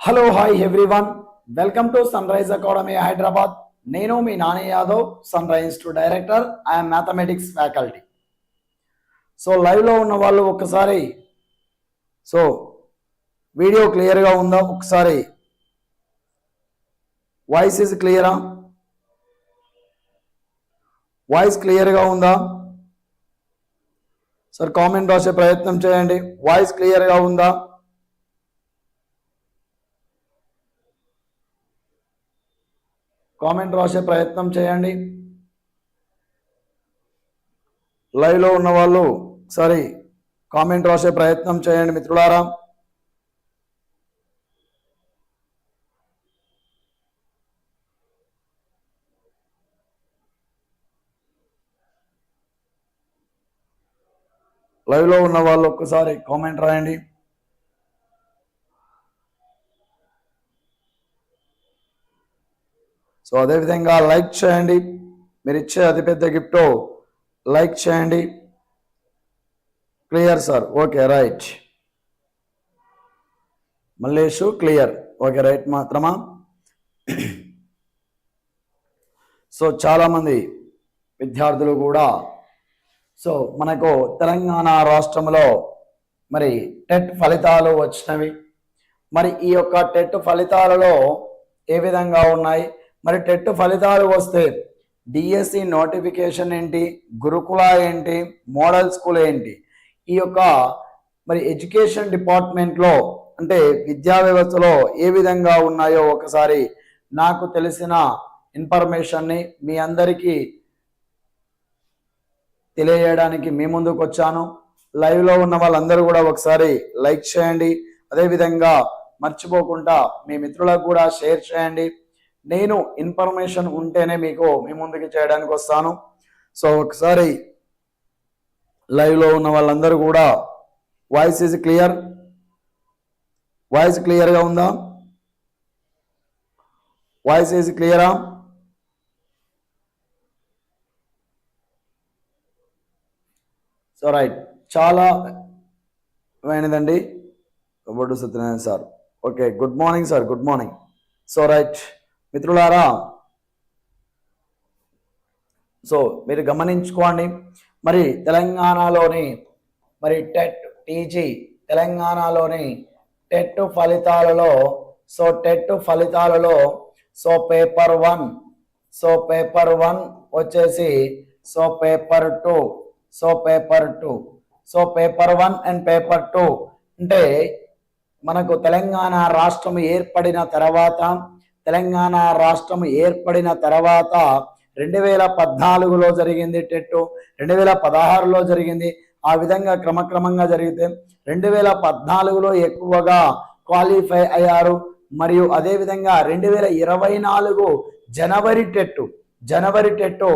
Hello hi everyone welcome to Sunrise academy Hyderabad నేను మీ Nani Yadav Sunrise to director I'm mathematics faculty so లైవ్లో ఉన్న వాళ్ళు ఒక్కసారి so video క్లియర్గా ఉందా? ఒకసారి వాయిస్ ఇస్ క్లియరా వాయిస్ క్లియర్గా ఉందా? సార్ కామెంట్ రాసే ప్రయత్నం చేయండి. వాయిస్ క్లియర్గా ఉందా? కామెంట్ రాసే ప్రయత్నం చేయండి. లైవ్లో ఉన్న వాళ్ళు సరే కామెంట్ రాసే ప్రయత్నం చేయండి మిత్రులారా. లైవ్లో ఉన్న వాళ్ళు ఒక్కసారి కామెంట్ రాయండి. సో అదేవిధంగా లైక్ చేయండి. మీరు ఇచ్చే అతిపెద్ద గిఫ్ట్ లైక్ చేయండి. Clear sir? Okay right. Mallesh clear. Okay right మాత్రమా? So చాలామంది విద్యార్థులు కూడా సో మనకు తెలంగాణ రాష్ట్రంలో మరి టెట్ ఫలితాలు వచ్చినవి. మరి ఈ యొక్క టెట్ ఫలితాలలో ఏ విధంగా ఉన్నాయి? మరి టెట్ ఫలితాలు వస్తే డిఎస్సి నోటిఫికేషన్ ఏంటి గురుకుల ఏంటి మోడల్ స్కూల్ ఏంటి? ఈ యొక్క మరి ఎడ్యుకేషన్ డిపార్ట్మెంట్లో అంటే విద్యా వ్యవస్థలో ఏ విధంగా ఉన్నాయో ఒకసారి నాకు తెలిసిన ఇన్ఫర్మేషన్ని మీ అందరికీ తెలియజేయడానికి మీ ముందుకు వచ్చాను. లైవ్లో ఉన్న వాళ్ళందరూ కూడా ఒకసారి లైక్ చేయండి. అదేవిధంగా మర్చిపోకుండా మీ మిత్రులకు కూడా షేర్ చేయండి. నేను ఇన్ఫర్మేషన్ ఉంటేనే మీకు మీ ముందుకు చేయడానికి వస్తాను. సో ఒకసారి లైవ్లో ఉన్న వాళ్ళందరూ కూడా వాయిస్ ఈజ్ క్లియర్ వాయిస్ క్లియర్గా ఉందా? వాయిస్ ఈజ్ క్లియరా సో రైట్ చాలా ఏమైనదండి Boddu Satyanarayana sir okay good morning sir good morning so right మిత్రులారా సో మీరు గమనించుకోండి. మరి తెలంగాణలోని మరి టెట్ టీజీ తెలంగాణలోని టెట్ ఫలితాలలో సో టెట్ ఫలితాలలో so paper one so paper one వచ్చేసి so paper two so paper two so paper one and paper two. అంటే మనకు తెలంగాణ రాష్ట్రం ఏర్పడిన తర్వాత తెలంగాణ రాష్ట్రం ఏర్పడిన తర్వాత రెండు వేల పద్నాలుగులో జరిగింది టెట్ రెండు వేల పదహారులో జరిగింది. ఆ విధంగా క్రమక్రమంగా జరిగితే రెండు వేల పద్నాలుగులో ఎక్కువగా క్వాలిఫై అయ్యారు. మరియు అదేవిధంగా రెండు వేల ఇరవై నాలుగు జనవరి టెట్టు జనవరి టెట్టు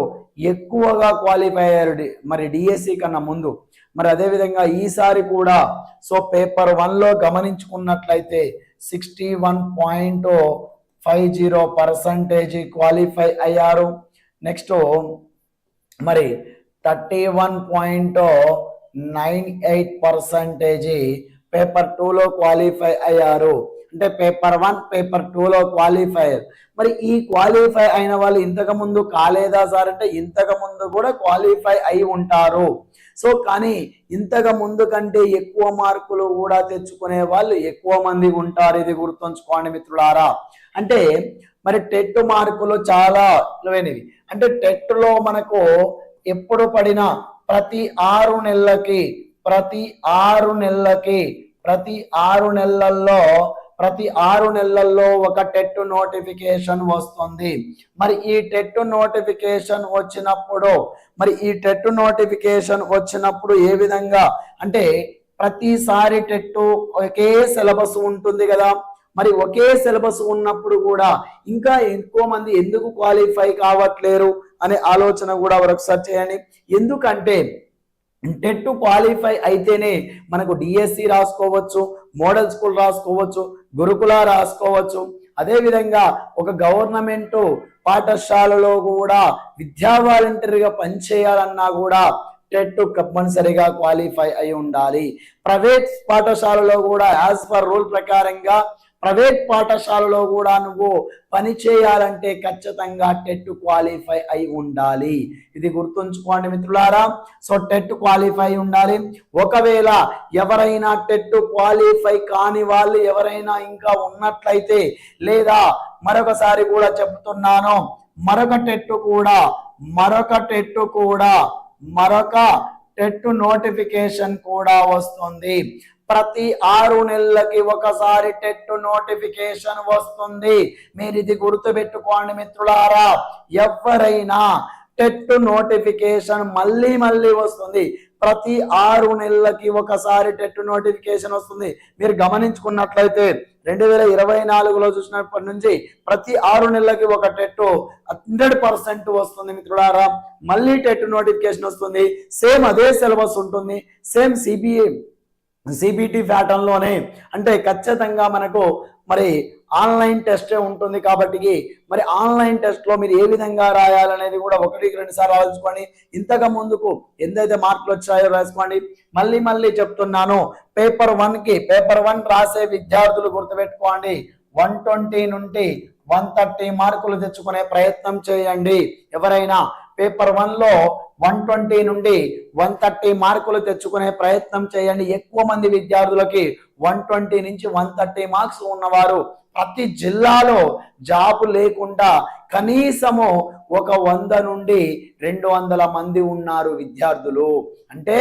ఎక్కువగా క్వాలిఫై అయ్యారు మరి డిఎస్సి కన్నా ముందు. మరి అదేవిధంగా ఈసారి కూడా సో పేపర్ వన్లో గమనించుకున్నట్లయితే sixty one point five zero percentage qualify అయ్యారు. నెక్స్ట్ మరి thirty one point nine eight percentage paper టూలో క్వాలిఫై అయ్యారు. అంటే పేపర్ వన్ పేపర్ టూలో క్వాలిఫై. మరి ఈ క్వాలిఫై అయిన వాళ్ళు ఇంతకు ముందు కాలేదా సార్? అంటే ఇంతకు ముందు కూడా క్వాలిఫై అయి ఉంటారు. సో కానీ ఇంతగా ముందు కంటే ఎక్కువ మార్కులు కూడా తెచ్చుకునే వాళ్ళు ఎక్కువ మంది ఉంటారు ఇది గుర్తుంచుకోండి మిత్రులారా. అంటే మరి టెట్ మార్కులు చాలా విలువైనవి. అంటే టెట్లో మనకు ఎప్పుడు పడినా ప్రతి ఆరు నెలలకి ప్రతి ఆరు నెలలకి ప్రతి ఆరు నెలల్లో ప్రతి ఆరు నెలల్లో ఒక టెట్ నోటిఫికేషన్ వస్తుంది. మరి ఈ టెట్ నోటిఫికేషన్ వచ్చినప్పుడు మరి ఈ టెట్ నోటిఫికేషన్ వచ్చినప్పుడు ఏ విధంగా? అంటే ప్రతిసారి టెట్ ఒకే సిలబస్ ఉంటుంది కదా. మరి ఒకే సిలబస్ ఉన్నప్పుడు కూడా ఇంకా ఎక్కువ మంది ఎందుకు క్వాలిఫై కావట్లేరు అనే ఆలోచన కూడా ఒకసారి చేయండి. ఎందుకంటే టెట్ క్వాలిఫై అయితేనే మనకు డిఎస్సి రాసుకోవచ్చు మోడల్ స్కూల్ రాసుకోవచ్చు గురుకుల రాసుకోవచ్చు. అదేవిధంగా ఒక గవర్నమెంట్ పాఠశాలలో కూడా విద్యా వాలంటీర్గా పనిచేయాలన్నా కూడా టెట్ తప్పనిసరిగా క్వాలిఫై అయి ఉండాలి. ప్రైవేట్ పాఠశాలలో కూడా యాజ్ పర్ రూల్ ప్రకారంగా ప్రైవేట్ పాఠశాలలో కూడా నువ్వు పని చేయాలంటే ఖచ్చితంగా టెట్ క్వాలిఫై అయి ఉండాలి. ఇది గుర్తుంచుకోండి మిత్రులారా. సో టెట్ క్వాలిఫై ఉండాలి. ఒకవేళ ఎవరైనా టెట్ క్వాలిఫై కాని వాళ్ళు ఎవరైనా ఇంకా ఉన్నట్లయితే లేదా మరొకసారి కూడా చెప్తున్నాను. మరొక టెట్ కూడా మరొక టెట్ కూడా మరొక టెట్ నోటిఫికేషన్ కూడా వస్తుంది. ప్రతి ఆరు నెలలకి ఒకసారి టెట్ నోటిఫికేషన్ వస్తుంది. మీరు ఇది గుర్తుపెట్టుకోండి మిత్రులారా. ఎవరైనా టెట్ నోటిఫికేషన్ మళ్ళీ మళ్ళీ వస్తుంది. ప్రతి ఆరు నెలలకి ఒకసారి టెట్ నోటిఫికేషన్ వస్తుంది. మీరు గమనించుకున్నట్లయితే రెండు వేల ఇరవై నాలుగులో చూసినప్పటి నుంచి ప్రతి ఆరు నెలలకి ఒక టెట్ హండ్రెడ్ పర్సెంట్ వస్తుంది మిత్రులారా. మళ్ళీ టెట్ నోటిఫికేషన్ వస్తుంది. సేమ్ అదే సిలబస్ ఉంటుంది. సేమ్ సిబిఐ సిబిటి లోనే అంటే ఖచ్చితంగా మనకు మరి ఆన్లైన్ టెస్టే ఉంటుంది కాబట్టి మరి ఆన్లైన్ టెస్ట్లో మీరు ఏ విధంగా రాయాలనేది కూడా ఒకటికి రెండు సార్లు ఇంతకు ముందుకు ఎంతైతే మార్కులు వచ్చాయో రాసుకోండి. మళ్ళీ మళ్ళీ చెప్తున్నాను పేపర్ వన్కి పేపర్ వన్ రాసే విద్యార్థులు గుర్తుపెట్టుకోండి. వన్ ట్వంటీ నుండి వన్ థర్టీ మార్కులు తెచ్చుకునే ప్రయత్నం చేయండి. ఎవరైనా పేపర్ వన్లో వన్ ట్వంటీ నుండి వన్ థర్టీ మార్కులు తెచ్చుకునే ప్రయత్నం చేయండి. ఎక్కువ మంది విద్యార్థులకి వన్ ట్వంటీ నుంచి వన్ థర్టీ మార్క్స్ ఉన్నవారు ప్రతి జిల్లాలో జాబ్ లేకుండా కనీసము ఒక వంద నుండి రెండు వందల మంది ఉన్నారు విద్యార్థులు. అంటే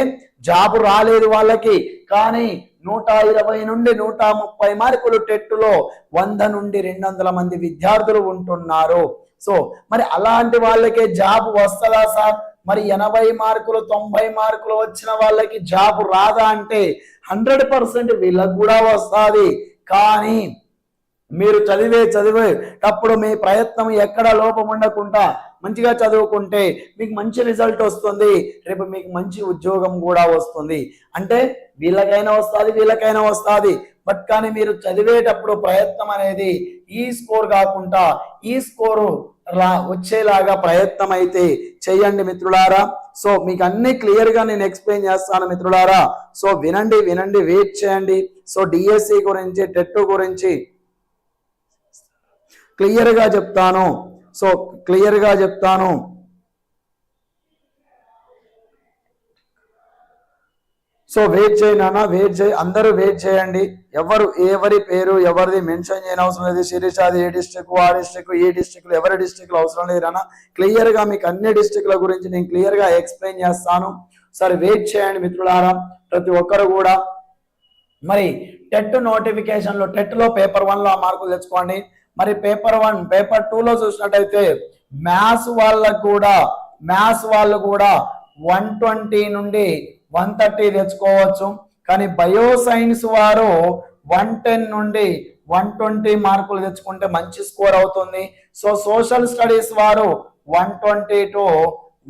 జాబ్ రాలేదు వాళ్ళకి కానీ నూట ఇరవై నుండి నూట ముప్పై మార్కులు టెట్టులో వంద నుండి రెండు వందల మంది విద్యార్థులు ఉంటున్నారు. సో మరి అలాంటి వాళ్ళకే జాబ్ వస్తుందా సార్? మరి ఎనభై మార్కులు తొంభై మార్కులు వచ్చిన వాళ్ళకి జాబ్ రాదా అంటే హండ్రెడ్ పర్సెంట్ వీళ్ళకు కూడా వస్తుంది. కానీ మీరు చదివే చదివేటప్పుడు మీ ప్రయత్నం ఎక్కడ లోపం ఉండకుండా మంచిగా చదువుకుంటే మీకు మంచి రిజల్ట్ వస్తుంది. రేపు మీకు మంచి ఉద్యోగం కూడా వస్తుంది. అంటే వీళ్ళకైనా వస్తుంది వీళ్ళకైనా వస్తుంది. బట్ కానీ మీరు చదివేటప్పుడు ప్రయత్నం అనేది ఈ స్కోర్ కాకుండా ఈ స్కోరు రా వచ్చేలాగా ప్రయత్నం అయితే చేయండి మిత్రులారా. సో మీకు అన్ని క్లియర్గా నేను ఎక్స్ప్లెయిన్ చేస్తాను మిత్రులారా. సో వినండి వినండి వెయిట్ చేయండి. సో డిఎస్సి గురించి టెట్ గురించి క్లియర్గా చెప్తాను. సో క్లియర్గా చెప్తాను. సో వెయిట్ చేయనా వెయిట్ చేయి. అందరూ వెయిట్ చేయండి. ఎవరు ఎవరి పేరు ఎవరిది మెన్షన్ చేయని అవసరం లేదు. శిరీష్ అది ఏ డిస్టిక్ ఆ డిస్టిక్ ఈ డిస్టిక్ ఎవరి డిస్టిక్ అవసరం లేదు అన్న క్లియర్గా మీకు అన్ని డిస్టిక్ల గురించి నేను క్లియర్గా ఎక్స్ప్లెయిన్ చేస్తాను. సరే వెయిట్ చేయండి మిత్రులారా. ప్రతి ఒక్కరు కూడా. మరి టెట్ నోటిఫికేషన్లో టెట్లో పేపర్ వన్లో ఆ మార్కులు తెచ్చుకోండి. మరి పేపర్ వన్ పేపర్ టూ లో చూసినట్టయితే మ్యాథ్స్ వాళ్ళకు కూడా మ్యాథ్స్ వాళ్ళు కూడా వన్ ట్వంటీ నుండి వన్ థర్టీ తెచ్చుకోవచ్చు. కానీ బయో సైన్స్ వారు వన్ టెన్ నుండి వన్ ట్వంటీ మార్కులు తెచ్చుకుంటే మంచి స్కోర్ అవుతుంది. సో సోషల్ స్టడీస్ వారు one twenty to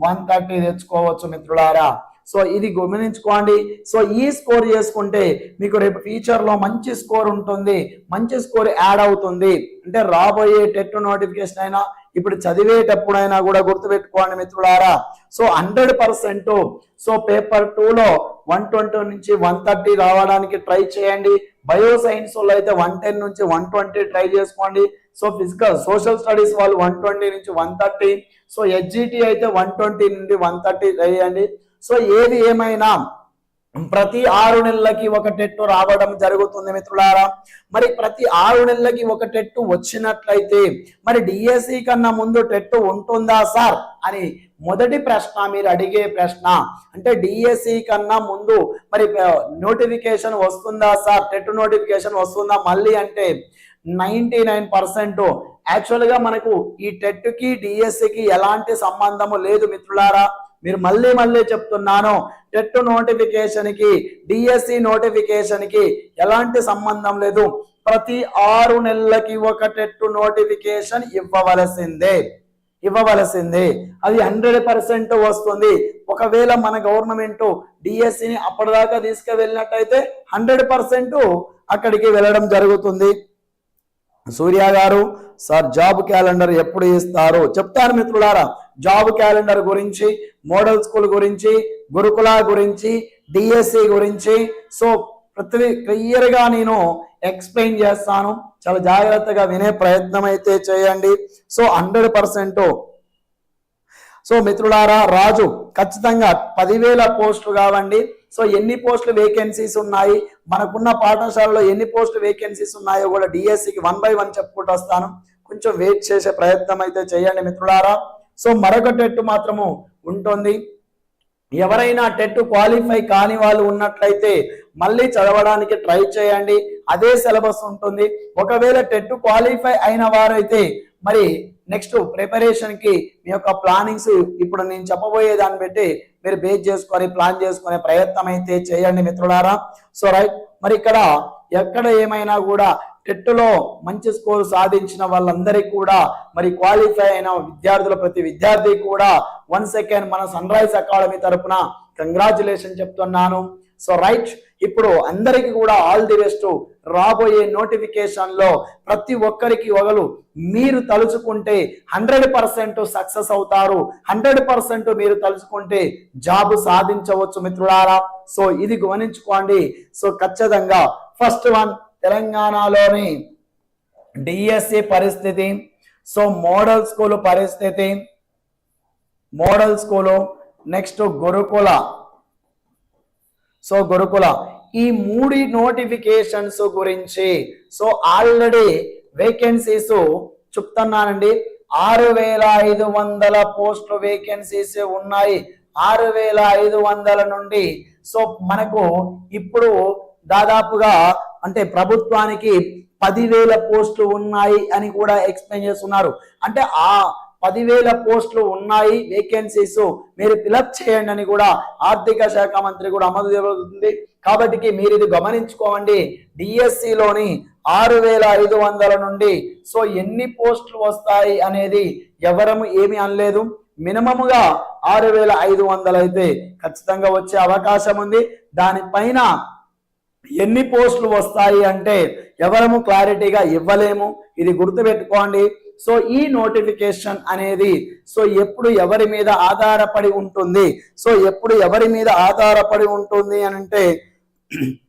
one thirty తెచ్చుకోవచ్చు మిత్రులారా. సో ఇది గమనించుకోండి. సో ఈ స్కోర్ చేసుకుంటే మీకు రేపు ఫ్యూచర్లో మంచి స్కోర్ ఉంటుంది. మంచి స్కోర్ యాడ్ అవుతుంది. అంటే రాబోయే టెట్ నోటిఫికేషన్ అయినా ఇప్పుడు చదివేటప్పుడైనా కూడా గుర్తుపెట్టుకోండి మిత్రులారా. So hundred percent. So paper టూలో వన్ ట్వంటీ నుంచి వన్ థర్టీ రావడానికి ట్రై చేయండి. బయో సైన్స్ వాళ్ళు అయితే వన్ టెన్ నుంచి వన్ ట్వంటీ ట్రై చేసుకోండి. సో ఫిజికల్ సోషల్ స్టడీస్ వాళ్ళు వన్ ట్వంటీ నుంచి వన్ థర్టీ. సో హెచ్జిటి అయితే వన్ ట్వంటీ నుండి వన్ థర్టీ ట్రై చేయండి. సో ఏది ఏమైనా ప్రతి ఆరు నెలలకి ఒక టెట్టు రావడం జరుగుతుంది మిత్రులారా. మరి ప్రతి ఆరు నెలలకి ఒక టెట్టు వచ్చినట్లయితే మరి డిఎస్సి కన్నా ముందు టెట్టు ఉంటుందా సార్ అని మొదటి ప్రశ్న మీరు అడిగే ప్రశ్న. అంటే డిఎస్సి కన్నా ముందు మరి నోటిఫికేషన్ వస్తుందా సార్? టెట్ నోటిఫికేషన్ వస్తుందా? మళ్ళీ అంటే నైంటీ నైన్ పర్సెంట్ యాక్చువల్గా మనకు ఈ టెట్కి డిఎస్సికి ఎలాంటి సంబంధము లేదు మిత్రులారా. మీరు మళ్ళీ మళ్ళీ చెప్తున్నాను టెట్ నోటిఫికేషన్కి డిఎస్సి నోటిఫికేషన్కి ఎలాంటి సంబంధం లేదు. ప్రతి ఆరు నెలలకి ఒక టెట్ నోటిఫికేషన్ ఇవ్వవలసిందే. ఇవ్వవలసిందే. అది హండ్రెడ్ పర్సెంట్ వస్తుంది. ఒకవేళ మన గవర్నమెంట్ డిఎస్సిని అప్పటిదాకా తీసుకువెళ్ళినట్టయితే హండ్రెడ్ పర్సెంట్ అక్కడికి వెళ్ళడం జరుగుతుంది. సూర్య గారు సార్ జాబ్ క్యాలెండర్ ఎప్పుడు ఇస్తారు? చెప్తారు మిత్రులారా. జాబ్ క్యాలెండర్ గురించి మోడల్ స్కూల్ గురించి గురుకుల గురించి డిఎస్సి గురించి. సో ప్రతి క్లియర్గా నేను ఎక్స్ప్లెయిన్ చేస్తాను. చాలా జాగ్రత్తగా వినే ప్రయత్నం అయితే చేయండి. So hundred percent. సో మిత్రులారా రాజు ఖచ్చితంగా పదివేల పోస్టులు కావండి. సో ఎన్ని పోస్టులు వేకెన్సీస్ ఉన్నాయి? మనకున్న పాఠశాలలో ఎన్ని పోస్టులు వేకెన్సీస్ ఉన్నాయో కూడా డిఎస్సికి వన్ బై వన్ చెప్పుకుంటూ వస్తాను. కొంచెం వెయిట్ చేసే ప్రయత్నం అయితే చేయండి మిత్రులారా. సో మరొక టెట్ మాత్రము ఉంటుంది. ఎవరైనా టెట్ క్వాలిఫై కాని వాళ్ళు ఉన్నట్లయితే మళ్ళీ చదవడానికి ట్రై చేయండి. అదే సిలబస్ ఉంటుంది. ఒకవేళ టెట్ క్వాలిఫై అయిన వారైతే మరి నెక్స్ట్ ప్రిపరేషన్కి మీ యొక్క ప్లానింగ్స్ ఇప్పుడు నేను చెప్పబోయే దాన్ని బట్టి మీరు బేస్ చేసుకొని ప్లాన్ చేసుకునే ప్రయత్నం అయితే చేయండి మిత్రులారా. సో రైట్ మరి ఇక్కడ ఎక్కడ ఏమైనా కూడా టెట్లో మంచి స్కోర్ సాధించిన వాళ్ళందరికీ కూడా మరి క్వాలిఫై అయిన విద్యార్థుల ప్రతి విద్యార్థి కూడా వన్ సెకండ్ మన సన్ రైజ్ అకాడమీ తరపున కంగ్రాచులేషన్ చెప్తున్నాను. సో రైట్ ఇప్పుడు అందరికి కూడా ఆల్ ది బెస్ట్. రాబోయే నోటిఫికేషన్లో ప్రతి ఒక్కరికి ఒకరు మీరు తలుచుకుంటే హండ్రెడ్ పర్సెంట్ సక్సెస్ అవుతారు. హండ్రెడ్ పర్సెంట్ మీరు తలుచుకుంటే జాబ్ సాధించవచ్చు మిత్రులారా. సో ఇది గమనించుకోండి. సో ఖచ్చితంగా ఫస్ట్ వన్ తెలంగాణలోని డిఎస్సి పరిస్థితి సో మోడల్ స్కూల్ పరిస్థితి model school next Gurukula. So Gurukula. ఈ మూడి నోటిఫికేషన్స్ గురించి సో ఆల్రెడీ వేకెన్సీస్ చెప్తున్నానండి. ఆరు వేల ఐదు వందల పోస్టులు వేకెన్సీస్ ఉన్నాయి. ఆరు వేల ఐదు వందల నుండి సో మనకు ఇప్పుడు దాదాపుగా అంటే ప్రభుత్వానికి పదివేల పోస్టులు ఉన్నాయి అని కూడా ఎక్స్ప్లెయిన్ చేస్తున్నారు. అంటే ఆ పదివేల పోస్టులు ఉన్నాయి వేకెన్సీస్ మీరు ఫిలప్ చేయండి అని కూడా ఆర్థిక శాఖ మంత్రి కూడా అమలు జరుగుతుంది. కాబట్టి మీరు ఇది గమనించుకోండి డిఎస్సిలోని ఆరు వేల ఐదు వందల నుండి సో ఎన్ని పోస్టులు వస్తాయి అనేది ఎవరము ఏమీ అనలేదు. మినిమముగా ఆరు వేల ఐదు వందలు అయితే ఖచ్చితంగా వచ్చే అవకాశం ఉంది. దానిపైన ఎన్ని పోస్టులు వస్తాయి అంటే ఎవరము క్లారిటీగా ఇవ్వలేము. ఇది గుర్తుపెట్టుకోండి. సో ఈ నోటిఫికేషన్ అనేది సో ఎప్పుడు ఎవరి మీద ఆధారపడి ఉంటుంది. సో ఎప్పుడు ఎవరి మీద ఆధారపడి ఉంటుంది అని అంటే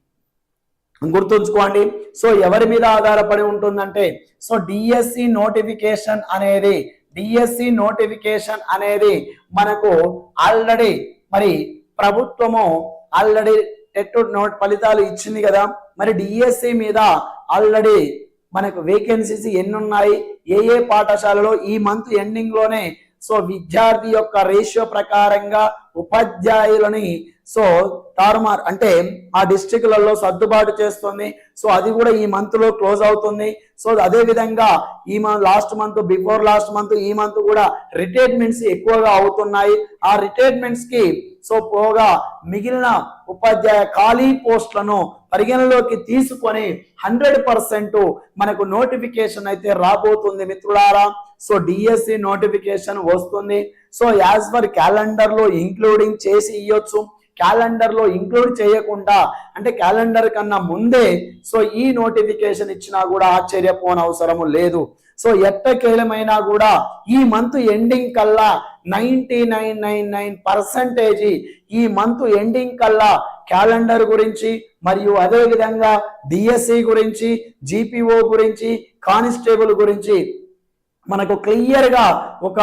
గుర్తుంచుకోండి. సో ఎవరి మీద ఆధారపడి ఉంటుందంటే సో డిఎస్సి నోటిఫికేషన్ అనేది డిఎస్సి నోటిఫికేషన్ అనేది మనకు ఆల్రెడీ మరి ప్రభుత్వము ఆల్రెడీ టెట్ నోట్ ఫలితాలు ఇచ్చింది కదా? మరి డిఎస్సి మీద ఆల్రెడీ మనకు వేకెన్సీస్ ఎన్ని ఉన్నాయి ఏ ఏ పాఠశాలలో ఈ మంత్ ఎండింగ్లోనే సో విద్యార్థి యొక్క రేషియో ప్రకారంగా ఉపాధ్యాయులని సో తారుమార్ అంటే ఆ డిస్టిక్లలో సర్దుబాటు చేస్తుంది. సో అది కూడా ఈ మంత్లో క్లోజ్ అవుతుంది. సో అదే విధంగా ఈ month last month before last month ఈ మంత్ కూడా రిటైర్మెంట్స్ ఎక్కువగా అవుతున్నాయి. ఆ రిటైర్మెంట్స్కి సో పోగా మిగిలిన ఉపాధ్యాయ ఖాళీ పోస్టులను పరిగణలోకి తీసుకొని హండ్రెడ్ పర్సెంట్ మనకు నోటిఫికేషన్ అయితే రాబోతుంది మిత్రులారా. సో డిఎస్సి నోటిఫికేషన్ వస్తుంది. సో యాజ్ పర్ క్యాలెండర్లో ఇంక్లూడింగ్ చేసి ఇవ్వచ్చు క్యాలెండర్లో ఇంక్లూడ్ చేయకుండా అంటే క్యాలెండర్ కన్నా ముందే సో ఈ నోటిఫికేషన్ ఇచ్చినా కూడా ఆశ్చర్యపోనవసరము లేదు. సో ఎట్టకేలమైనా కూడా ఈ మంత్ ఎండింగ్ కల్లా ninety nine nine nine percentage ఈ మంత్ ఎండింగ్ కల్లా క్యాలెండర్ గురించి మరియు అదేవిధంగా డిఎస్సి గురించి జీపీఓ గురించి కానిస్టేబుల్ గురించి మనకు క్లియర్గా ఒక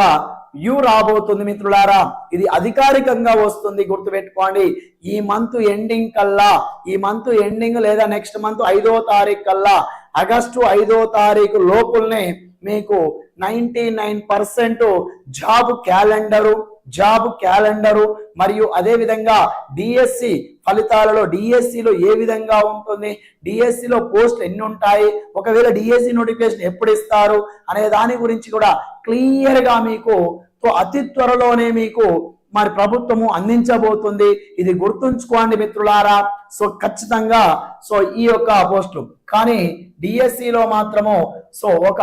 వ్యూ రాబోతుంది మిత్రులారా. ఇది అధికారికంగా వస్తుంది గుర్తుపెట్టుకోండి. ఈ మంత్ ఎండింగ్ కల్లా ఈ మంత్ ఎండింగ్ లేదా నెక్స్ట్ మంత్ ఐదో తారీఖు కల్లా ఆగస్టు ఐదో తారీఖు లోపుల్నే మీకు ninety nine percent job calendar job calendar మరియు అదే విధంగా డిఎస్సి ఫలితాలలో డిఎస్సిలో ఏ విధంగా ఉంటుంది డిఎస్సిలో పోస్ట్ ఎన్ని ఉంటాయి ఒకవేళ డిఎస్సి నోటిఫికేషన్ ఎప్పుడు ఇస్తారు అనే దాని గురించి కూడా క్లియర్గా మీకు అతి త్వరలోనే మీకు మరి ప్రభుత్వము అందించబోతుంది. ఇది గుర్తుంచుకోండి మిత్రులారా. సో ఖచ్చితంగా సో ఈ యొక్క పోస్టు కానీ డిఎస్సిలో మాత్రము సో ఒక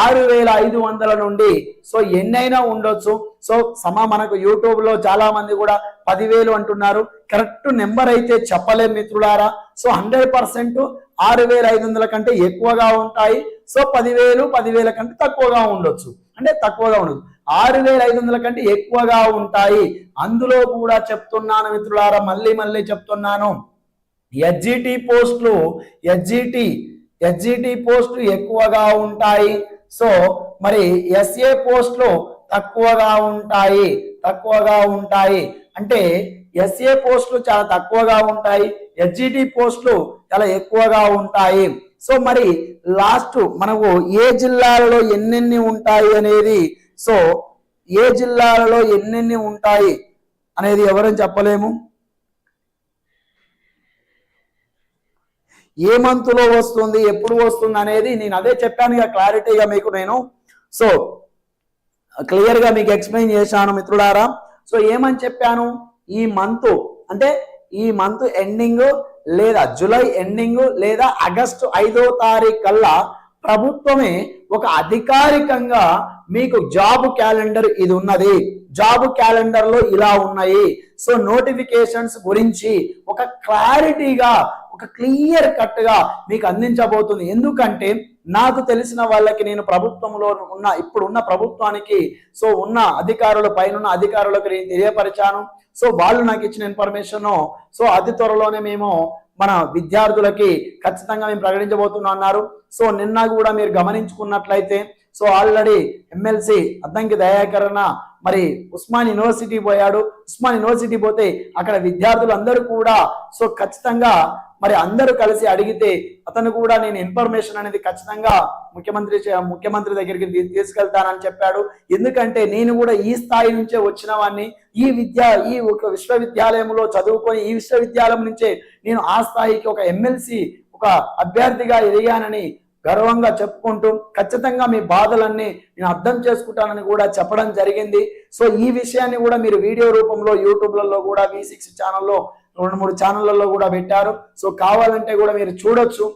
ఆరు వేల ఐదు వందల నుండి సో ఎన్నైనా ఉండొచ్చు. సో సమ మనకు యూట్యూబ్లో చాలా మంది కూడా పదివేలు అంటున్నారు. కరెక్ట్ నెంబర్ అయితే చెప్పలేం మిత్రులారా. సో హండ్రెడ్ పర్సెంట్ ఆరు వేల ఐదు వందల కంటే ఎక్కువగా ఉంటాయి. సో పదివేలు పదివేల కంటే తక్కువగా ఉండొచ్చు. అంటే తక్కువగా ఉండదు ఆరు వేల ఐదు వందల కంటే ఎక్కువగా ఉంటాయి. అందులో కూడా చెప్తున్నాను మిత్రులారా మళ్ళీ మళ్ళీ చెప్తున్నాను. హెచ్జిటి పోస్టులు హెచ్జిటి హెచ్జిటి పోస్టులు ఎక్కువగా ఉంటాయి. సో మరి ఎస్ఏ పోస్టులు తక్కువగా ఉంటాయి తక్కువగా ఉంటాయి. అంటే ఎస్ఏ పోస్టులు చాలా తక్కువగా ఉంటాయి హెచ్జిటి పోస్టులు చాలా ఎక్కువగా ఉంటాయి. సో మరి లాస్ట్ మనకు ఏ జిల్లాలలో ఎన్నెన్ని ఉంటాయి అనేది సో ఏ జిల్లాలలో ఎన్నెన్ని ఉంటాయి అనేది ఎవరని చెప్పలేము. ఏ మంత్లో వస్తుంది ఎప్పుడు వస్తుంది అనేది నేను అదే చెప్పాను ఇక క్లారిటీగా మీకు నేను. సో క్లియర్గా మీకు ఎక్స్ప్లెయిన్ చేశాను మిత్రులారా. సో ఏమని చెప్పాను? ఈ మంత్ అంటే ఈ మంత్ ఎండింగ్ లేదా జూలై ఎండింగ్ లేదా ఆగస్టు ఐదో తారీఖు కల్లా ప్రభుత్వమే ఒక అధికారికంగా మీకు జాబ్ క్యాలెండర్ ఇది ఉన్నది. జాబ్ క్యాలెండర్లో ఇలా ఉన్నాయి. సో నోటిఫికేషన్స్ గురించి ఒక క్లారిటీగా ఒక క్లియర్ కట్గా మీకు అందించబోతుంది. ఎందుకంటే నాకు తెలిసిన వాళ్ళకి నేను ప్రభుత్వంలో ఉన్న ఇప్పుడు ఉన్న ప్రభుత్వానికి సో ఉన్న అధికారుల పైన అధికారులకు నేను తెలియపరిచాను. సో వాళ్ళు నాకు ఇచ్చిన ఇన్ఫర్మేషన్ సో అతి త్వరలోనే మేము మన విద్యార్థులకి ఖచ్చితంగా మేము ప్రకటించబోతున్నాం అన్నారు. సో నిన్న కూడా మీరు గమనించుకున్నట్లయితే సో ఆల్రెడీ ఎమ్మెల్సీ అద్దంకి దయాకరణ మరి ఉస్మాన్ యూనివర్సిటీ పోయాడు. ఉస్మాన్ యూనివర్సిటీ పోతే అక్కడ విద్యార్థులు అందరూ కూడా సో ఖచ్చితంగా మరి అందరూ కలిసి అడిగితే అతను కూడా నేను ఇన్ఫర్మేషన్ అనేది ఖచ్చితంగా ముఖ్యమంత్రి చే- ముఖ్యమంత్రి దగ్గరికి తీసుకెళ్తానని చెప్పాడు. ఎందుకంటే నేను కూడా ఈ స్థాయి నుంచే వచ్చిన వాడిని ఈ విద్య ఈ ఒక విశ్వవిద్యాలయంలో చదువుకొని ఈ విశ్వవిద్యాలయం నుంచే నేను ఆ స్థాయికి ఒక ఎమ్మెల్సీ ఒక అభ్యర్థిగా ఎదిగానని గర్వంగా చెప్పుకుంటూ ఖచ్చితంగా మీ బాధలన్నీ నేను అర్థం చేసుకుంటానని కూడా చెప్పడం జరిగింది. సో ఈ విషయాన్ని కూడా మీరు వీడియో రూపంలో యూట్యూబ్లలో కూడా వి సిక్స్ ఛానల్లో రెండు మూడు ఛానళ్ళలో కూడా పెట్టారు. సో కావాలంటే కూడా మీరు చూడొచ్చు.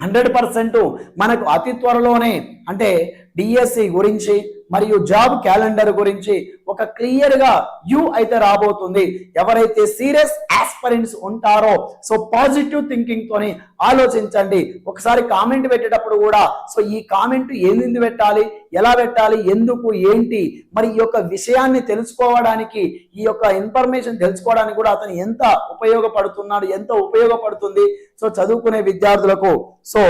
హండ్రెడ్ పర్సెంట్ మనకు అతి త్వరలోనే అంటే డిఎస్సి గురించి మరియు జాబ్ క్యాలెండర్ గురించి ఒక క్లియర్గా యూ అయితే రాబోతుంది. ఎవరైతే సీరియస్ ఆస్పరెంట్స్ ఉంటారో సో పాజిటివ్ థింకింగ్ తోని ఆలోచించండి. ఒకసారి కామెంట్ పెట్టేటప్పుడు కూడా సో ఈ కామెంట్ ఏంది పెట్టాలి ఎలా పెట్టాలి ఎందుకు ఏంటి మరి ఈ యొక్క విషయాన్ని తెలుసుకోవడానికి ఈ యొక్క ఇన్ఫర్మేషన్ తెలుసుకోవడానికి కూడా అతను ఎంత ఉపయోగపడుతున్నాడు ఎంత ఉపయోగపడుతుంది సో చదువుకునే విద్యార్థులకు. సో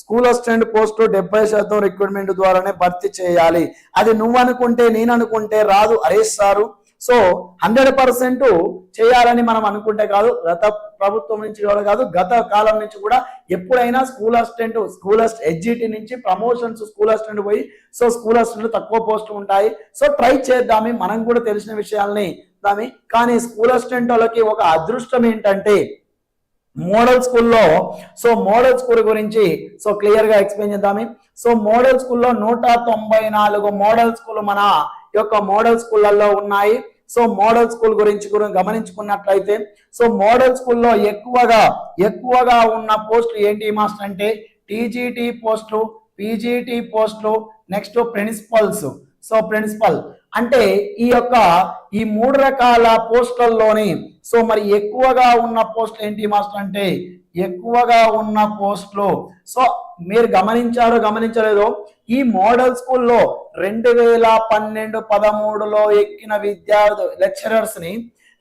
స్కూల్ అసిస్టెంట్ పోస్ట్ డెబ్బై శాతం రిక్రూట్మెంట్ ద్వారానే భర్తీ చేయాలి. అది నువ్వు అనుకుంటే నేను అనుకుంటే రాదు Harish sir. So hundred percent చేయాలని మనం అనుకుంటే కాదు. గత ప్రభుత్వం నుంచి కూడా కాదు గత కాలం నుంచి కూడా ఎప్పుడైనా స్కూల్ అసిస్టెంట్ స్కూల్ ఎడ్జిటి నుంచి ప్రమోషన్స్ స్కూల్ అసిస్టెంట్ పోయి సో స్కూల్ అసిస్టెంట్ తక్కువ పోస్టులు ఉంటాయి. సో ట్రై చేద్దామి మనం కూడా తెలిసిన విషయాల్ని దామి. కానీ స్కూల్ అసిస్టెంట్ వాళ్ళకి ఒక అదృష్టం ఏంటంటే మోడల్ స్కూల్లో సో మోడల్ స్కూల్ గురించి సో క్లియర్గా ఎక్స్ప్లెయిన్ చేద్దామి. సో మోడల్ స్కూల్లో నూట తొంభై నాలుగు మోడల్ స్కూల్ మన యొక్క మోడల్ స్కూళ్ళల్లో ఉన్నాయి. సో మోడల్ స్కూల్ గురించి గమనించుకున్నట్లయితే సో మోడల్ స్కూల్లో ఎక్కువగా ఎక్కువగా ఉన్న పోస్టులు ఏంటి మాస్టర్ అంటే టీజీటీ పోస్టులు పీజీటీ పోస్టులు నెక్స్ట్ ప్రిన్సిపల్స్. సో ప్రిన్సిపల్ అంటే ఈ యొక్క ఈ మూడు రకాల పోస్టులలోని సో మరి ఎక్కువగా ఉన్న పోస్టులు ఏంటి మాస్టర్ అంటే ఎక్కువగా ఉన్న పోస్టులు. సో మీరు గమనించారో గమనించలేదో ఈ మోడల్ స్కూల్లో రెండు వేల పన్నెండు పదమూడులో ఎక్కిన విద్యార్థు లెక్చరర్స్ని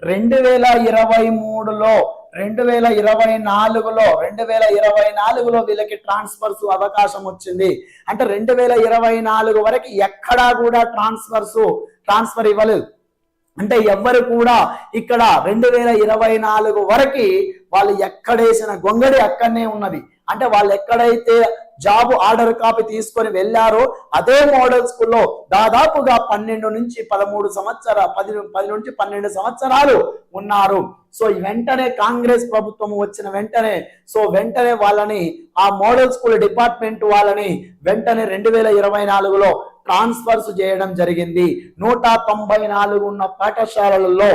రెండు వేల ఇరవై మూడులో రెండు వేల ఇరవై నాలుగులో రెండు వేల ఇరవై నాలుగులో వీళ్ళకి ట్రాన్స్ఫర్స్ అవకాశం వచ్చింది. అంటే రెండు వేల ఇరవై నాలుగు వరకు ఎక్కడా కూడా ట్రాన్స్ఫర్స్ ట్రాన్స్ఫర్ ఇవ్వలేదు. అంటే ఎవ్వరు కూడా ఇక్కడ రెండు వేల ఇరవై నాలుగు వరకు వాళ్ళు ఎక్కడేసిన గొంగడి అక్కడనే ఉన్నది. అంటే వాళ్ళు ఎక్కడైతే జాబ్ ఆర్డర్ కాపీ తీసుకొని వెళ్ళారో అదే మోడల్ స్కూల్లో దాదాపుగా పన్నెండు నుంచి పదమూడు సంవత్సర పది పది నుంచి పన్నెండు సంవత్సరాలు ఉన్నారు. సో వెంటనే కాంగ్రెస్ ప్రభుత్వం వచ్చిన వెంటనే సో వెంటనే వాళ్ళని ఆ మోడల్ స్కూల్ డిపార్ట్మెంట్ వాళ్ళని వెంటనే రెండు వేల ఇరవై నాలుగులో ట్రాన్స్ఫర్స్ చేయడం జరిగింది. నూట తొంభై నాలుగు ఉన్న పాఠశాలలలో